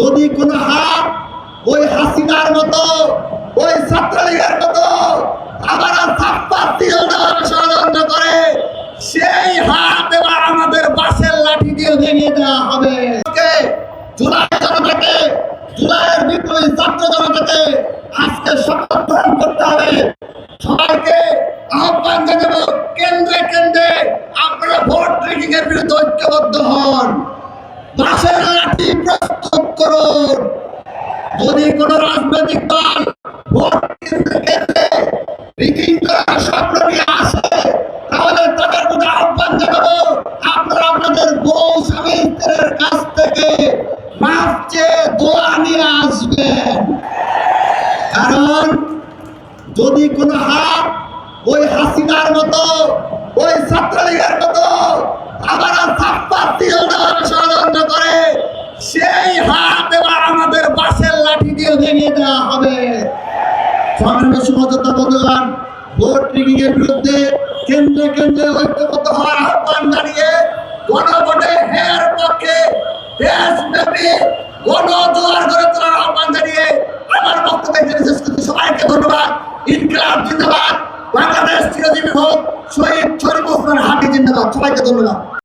যদি কোনো হাত ওই হাসিনার মতো, ওই ছাত্রলীগের মতো আবার ছাপ্পা ষড়যন্ত্র করে, সেই হাত এবার আমাদের বাসের লাঠি দিয়ে ভেঙে দেওয়া হবে। জুলাই জনতাকে, জুলাইয়ের বিপ্লবী ছাত্র জনতাকে আজকে শপথ গ্রহণ করতে হবে। সবাইকে আহ্বান জানাব, কেন্দ্রে কেন্দ্রে আপনারা ভোট ট্রেকিং এর বিরুদ্ধে ঐক্যবদ্ধ হন। বাসের লাঠি প্রস্তুত যদি কোন রাজনৈতিক দল চেয়ে দোয়া নিয়ে কারণ যদি কোনো হাত ওই হাসিনার মতো, ওই ছাত্রলীগের মতো আবার ছাপ্পা তিল দেওয়ার ষড়যন্ত্র করে সেই হাত এবার আমাদের বাসের লাঠি দিয়ে ভেঙে দেওয়া হবে। সংগ্রামের সমঝোতা বন্ধুগণ ভোট রিগিং এর বিরুদ্ধে কেন্দ্রে কেন্দ্রে ঐক্যবদ্ধ হওয়ার আহ্বান জানিয়ে গণভোটে হের পক্ষে দেশব্যাপী গণ জোয়ার গড়ে তোলার আহ্বান জানিয়ে আমার বক্তব্য এখানে শেষ করছি। সবাইকে ধন্যবাদ। ইনকলাব জিন্দাবাদ। বাংলাদেশ চিরজীবী হোক। শহীদ শরীফ ওসমান হাটি জিন্দাবাদ। সবাইকে ধন্যবাদ।